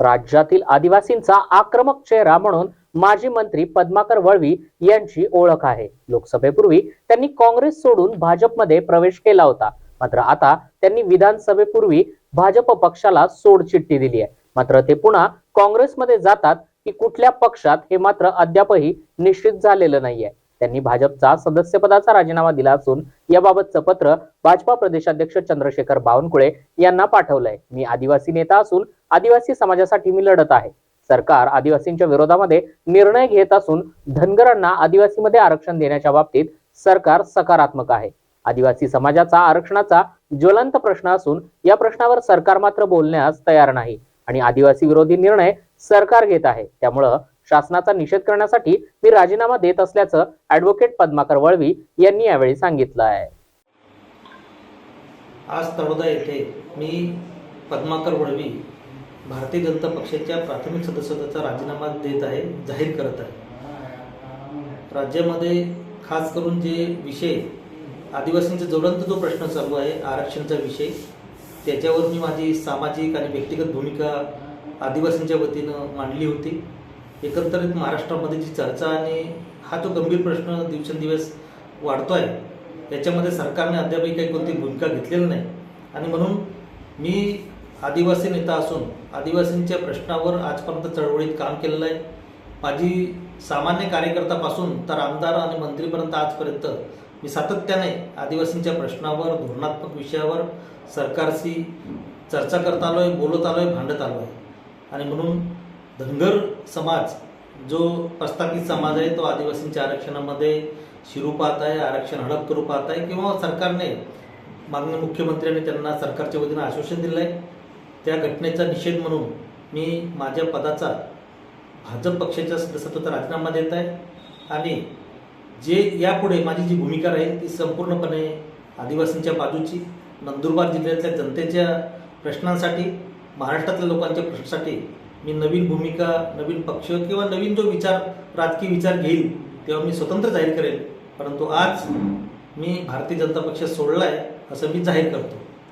राज्यातील आदिवासींचा आक्रमक चेहरा म्हणून माजी मंत्री पद्माकर वळवी यांची ओळख आहे. लोकसभेपूर्वी त्यांनी काँग्रेस सोडून भाजपमध्ये प्रवेश केला होता. मात्र आता त्यांनी विधानसभेपूर्वी भाजप पक्षाला सोडचिठ्ठी दिली आहे. मात्र ते पुन्हा काँग्रेसमध्ये जातात की कुठल्या पक्षात हे मात्र अद्यापही निश्चित झालेलं नाहीये. त्यांनी भाजपचा सदस्यपदाचा राजीनामा दिला असून याबाबतचं पत्र भाजपा प्रदेशाध्यक्ष चंद्रशेखर बावनकुळे यांना पाठवलंय. मी आदिवासी नेता असून आदिवासी समाजासाठी मी लढत आहे. सरकार आदिवासींच्या विरोधामध्ये निर्णय घेत असून धनगरांना आदिवासीमध्ये आरक्षण देण्याच्या बाबतीत सरकार सकारात्मक आहे. आदिवासी समाजाचा आरक्षणाचा ज्वलंत प्रश्न असून या प्रश्नावर सरकार मात्र बोलण्यास तयार नाही आणि आदिवासी विरोधी निर्णय सरकार घेत आहे. त्यामुळं शासनाचा निषेध करण्यासाठी मी राजीनामा देत असल्याचं ऍडव्होकेट पद्माकर वळवी यांनी यावेळी सांगितलं आहे. आज तळोदा येथे मी पद्माकर वळवी भारतीय जनता पक्षाच्या प्राथमिक सदस्यत्वाचा राजीनामा देत आहे जाहीर करत आहे. राज्यामध्ये खास करून जे विषय आदिवासींचा जोडंत जो प्रश्न चालू आहे आरक्षणचा विषय त्याच्यावर मी माझी सामाजिक आणि व्यक्तिगत भूमिका आदिवासींच्या वतीनं मांडली होती. एकंदरीत महाराष्ट्रामध्ये जी चर्चा आणि हा जो गंभीर प्रश्न दिवसेंदिवस वाढतो आहे याच्यामध्ये सरकारने अद्यापही काही कोणती भूमिका घेतलेली नाही. आणि म्हणून मी आदिवासी नेता असून आदिवासींच्या प्रश्नावर आजपर्यंत चळवळीत काम केलेलं आहे. माझी सामान्य कार्यकर्तापासून तर आमदार आणि मंत्रीपर्यंत आजपर्यंत मी सातत्याने आदिवासींच्या प्रश्नावर धोरणात्मक विषयावर सरकारशी चर्चा करत आलो आहे बोलत आलो आहे भांडत आलो आहे आणि म्हणून धनगर समाज जो प्रस्थापित समाज आहे तो आदिवासींच्या आरक्षणामध्ये शिरू पाहत आहे आरक्षण हडप करू पाहत आहे किंवा सरकारने मागणी मुख्यमंत्र्यांनी त्यांना सरकारच्या वतीनं आश्वासन दिलं आहे त्या घटनेचा निषेध म्हणून मी माझ्या पदाचा भाजप पक्षाच्या सदस्यत्वाचा राजीनामा देत आहे. आणि जे यापुढे माझी जी भूमिका राहील ती संपूर्णपणे आदिवासींच्या बाजूची नंदुरबार जिल्ह्यातल्या जनतेच्या प्रश्नांसाठी महाराष्ट्रातल्या लोकांच्या प्रश्नासाठी मी नवीन भूमिका नवीन पक्ष किंवा नवीन जो विचार राजकीय विचार घेईल तेव्हा मी स्वतंत्र जाहीर करेल. परंतु आज मी भारतीय जनता पक्ष सोडला आहे असं मी जाहीर करतो.